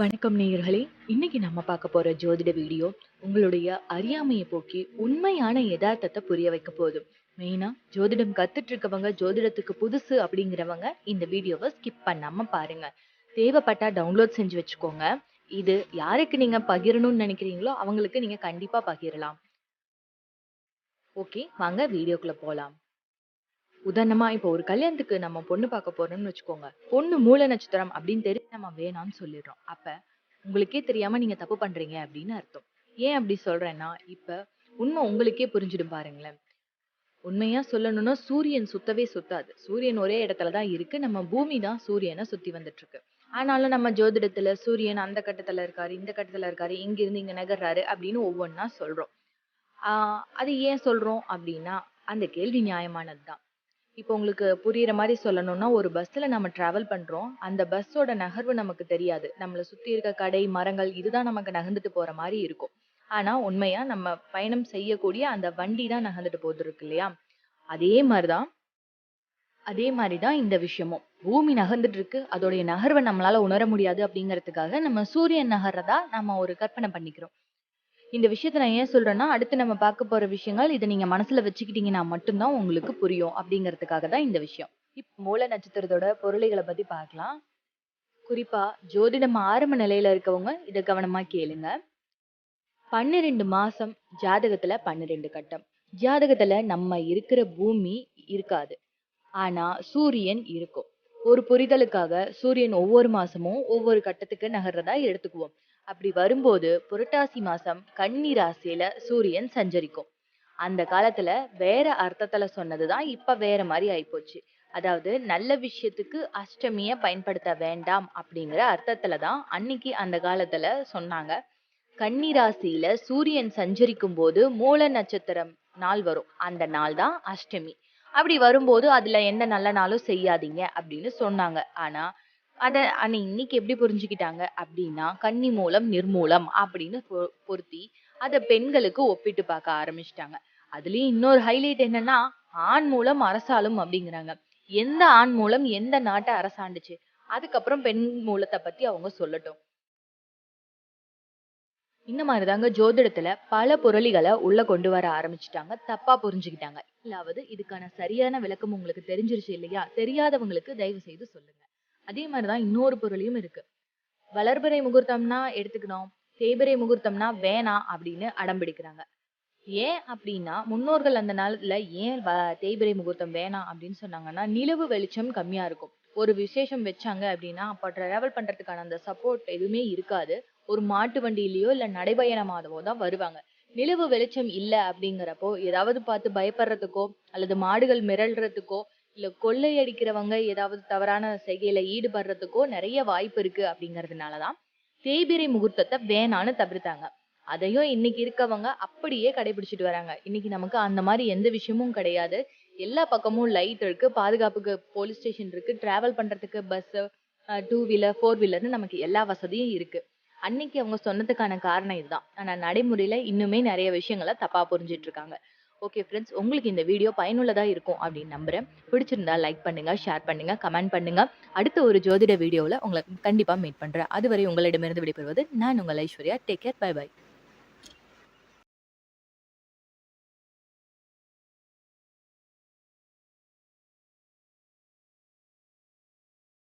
வணக்கம் நேயர்களே. இன்னைக்கு நம்ம பார்க்க போற ஜோதிட வீடியோ உங்களுடைய அறியாமையை போக்கி உண்மையான யதார்த்தத்தை புரிய வைக்க போதும் மெயினா ஜோதிடம் கத்துட்டு இருக்கவங்க ஜோதிடத்துக்கு புதுசு அப்படிங்கிறவங்க இந்த வீடியோவை ஸ்கிப் பண்ணாம பாருங்க. தேவைப்பட்டா டவுன்லோட் செஞ்சு வச்சுக்கோங்க. இது யாருக்கு நீங்க பகிரணும்னு நினைக்கிறீங்களோ அவங்களுக்கு நீங்க கண்டிப்பா பகிரலாம். ஓகே வாங்க வீடியோக்குள்ள போலாம். உதாரணமா இப்போ ஒரு கல்யாணத்துக்கு நம்ம பொண்ணு பார்க்க போறோம்னு வச்சுக்கோங்க. பொண்ணு மூல நட்சத்திரம் அப்படின்னு தெரிஞ்சு நம்ம வேணாம்னு சொல்லிடுறோம். அப்ப உங்களுக்கே தெரியாம நீங்க தப்பு பண்றீங்க அப்படின்னு அர்த்தம். ஏன் அப்படி சொல்றேன்னா இப்ப உண்மை உங்களுக்கே புரிஞ்சிடும் பாருங்களேன். உண்மையா சொல்லணும்னா சூரியன் சுத்தவே சுத்தாது. சூரியன் ஒரே இடத்துல தான் இருக்கு. நம்ம பூமி தான் சூரியனை சுத்தி வந்துட்டு இருக்கு ஆனாலும் நம்ம ஜோதிடத்துல சூரியன் அந்த கட்டத்துல இருக்காரு இந்த கட்டத்துல இருக்காரு இங்க இருந்து இங்க நகர்றாரு அப்படின்னு ஒவ்வொன்றா சொல்றோம். ஆஹ் அது ஏன் சொல்றோம் அப்படின்னா அந்த கேள்வி நியாயமானதுதான். இப்போ உங்களுக்கு புரியுற மாதிரி சொல்லணும்னா ஒரு பஸ்ஸில் நம்ம ட்ராவல் பண்றோம். அந்த பஸ்ஸோட நகர்வு நமக்கு தெரியாது. நம்மளை சுற்றி இருக்க கடை மரங்கள் இதுதான் நமக்கு நகர்ந்துட்டு போற மாதிரி இருக்கும். ஆனா உண்மையா நம்ம பயணம் செய்யக்கூடிய அந்த வண்டி தான் நகர்ந்துட்டு போகுது இல்லையா? அதே மாதிரி தான் அதே மாதிரி தான் இந்த விஷயமும். பூமி நகர்ந்துட்டு இருக்கு அதோடைய நகர்வை நம்மளால உணர முடியாது அப்படிங்கிறதுக்காக நம்ம சூரியன் நகர்றதா நம்ம ஒரு கற்பனை பண்ணிக்கிறோம். இந்த விஷயத்த நான் ஏன் சொல்றேன்னா அடுத்து நம்ம பார்க்க போற விஷயங்கள் இதை நீங்க மனசுல வச்சுக்கிட்டீங்கன்னா மட்டும்தான் உங்களுக்கு புரியும் அப்படிங்கிறதுக்காக தான் இந்த விஷயம். இப்போ மூல நட்சத்திரத்தோட பொருளைகளை பத்தி பார்க்கலாம். குறிப்பா ஜோதிடம் ஆரம்ப நிலையில இருக்கவங்க இதை கவனமா கேளுங்க. பன்னிரெண்டு மாசம் ஜாதகத்துல பன்னிரெண்டு கட்டம். ஜாதகத்துல நம்ம இருக்கிற பூமி இருக்காது. ஆனா சூரியன் இருக்கும். ஒரு புரிதலுக்காக சூரியன் ஒவ்வொரு மாசமும் ஒவ்வொரு கட்டத்துக்கு நகர்றதா எடுத்துக்குவோம். அப்படி வரும்போது புரட்டாசி மாசம் கன்னி ராசியில சூரியன் சஞ்சரிக்கும். அந்த காலத்துல வேற அர்த்தத்துல சொன்னதுதான் இப்ப வேற மாதிரி ஆயிப்போச்சு. அதாவது நல்ல விஷயத்துக்கு அஷ்டமிய பயன்படுத்த வேண்டாம் அப்படிங்கிற அர்த்தத்துல தான் அன்னைக்கு அந்த காலத்துல சொன்னாங்க. கன்னி ராசியில சூரியன் சஞ்சரிக்கும் போது மூல நட்சத்திரம் நாள் வரும். அந்த நாள் தான் அஷ்டமி. அப்படி வரும்போது அதுல எந்த நல்ல நாளும் செய்யாதீங்க அப்படின்னு சொன்னாங்க. ஆனா அதை அன்னை இன்னைக்கு எப்படி புரிஞ்சுக்கிட்டாங்க? அப்படின்னா கன்னி மூலம் நிர்மூலம் அப்படின்னு பொ- பொருத்தி அதை பெண்களுக்கு ஒப்பிட்டு பார்க்க ஆரம்பிச்சிட்டாங்க. அதுலயும் இன்னொரு ஹைலைட் என்னன்னா ஆண் மூலம் அரசாளும் அப்படிங்கிறாங்க. எந்த ஆண் மூலம் எந்த நாட்டை அரசாண்டுச்சு? அதுக்கப்புறம் பெண் மூலத்தை பத்தி அவங்க சொல்லட்டும். இந்த மாதிரிதாங்க ஜோதிடத்துல பல புரளிகளை உள்ள கொண்டு வர ஆரம்பிச்சிட்டாங்க. தப்பா புரிஞ்சுக்கிட்டாங்க. இல்லாவது இதுக்கான சரியான விளக்கம் உங்களுக்கு தெரிஞ்சிருச்சு இல்லையா? தெரியாதவங்களுக்கு தயவு செய்து சொல்லுங்க. அதே மாதிரிதான் இன்னொரு பொருளையும் இருக்கு. வளர்பிறை முகூர்த்தம்னா எடுத்துக்கணும் தேய்பிறை முகூர்த்தம்னா வேணாம் அப்படின்னு அடம்பிடிக்கிறாங்க ஏன் அப்படின்னா முன்னோர்கள் அந்த நாள்ல ஏன் வ- முகூர்த்தம் வேணாம் அப்படின்னு சொன்னாங்கன்னா நிலவு வெளிச்சம் கம்மியா இருக்கும். ஒரு விசேஷம் வச்சாங்க அப்படின்னா அப்போ டிராவல் பண்றதுக்கான அந்த சப்போர்ட் எதுவுமே இருக்காது. ஒரு மாட்டு வண்டியிலயோ இல்ல நடைபயணமாகவோ தான் வருவாங்க. நிலவு வெளிச்சம் இல்லை அப்படிங்கிறப்போ ஏதாவது பார்த்து பயப்படுறதுக்கோ அல்லது மாடுகள் மிரள்றதுக்கோ இல்லை கொள்ளையடிக்கிறவங்க ஏதாவது தவறான செய்கையில ஈடுபடுறதுக்கோ நிறைய வாய்ப்பு இருக்கு அப்படிங்கறதுனாலதான் தேய்பிரை முகூர்த்தத்தை வேணான்னு தவிர்த்தாங்க. அதையும் இன்னைக்கு இருக்கவங்க அப்படியே கடைபிடிச்சிட்டு வராங்க. இன்னைக்கு நமக்கு அந்த மாதிரி எந்த விஷயமும் கிடையாது. எல்லா பக்கமும் லைட் இருக்கு. பாதுகாப்புக்கு போலீஸ் ஸ்டேஷன் இருக்கு. டிராவல் பண்றதுக்கு பஸ் டூ வீலர் ஃபோர் வீலர்னு நமக்கு எல்லா வசதியும் இருக்கு. அன்னைக்கு அவங்க சொன்னதுக்கான காரணம் இதுதான். ஆனா நடைமுறையில இன்னுமே நிறைய விஷயங்களை தப்பா புரிஞ்சிட்டு இருக்காங்க. ஓகே ஃப்ரெண்ட்ஸ் உங்களுக்கு இந்த வீடியோ பயனுள்ளதாக இருக்கும் அப்படின்னு நம்புகிறேன் பிடிச்சிருந்தா லைக் பண்ணுங்க ஷேர் பண்ணுங்க கமெண்ட் பண்ணுங்க. அடுத்த ஒரு ஜோதிட வீடியோவில் உங்களை கண்டிப்பாக மீட் பண்ணுறேன் அதுவரை உங்களிடமிருந்து விடைபெறுவது நான் உங்கள் Aishwarya. Take care bye bye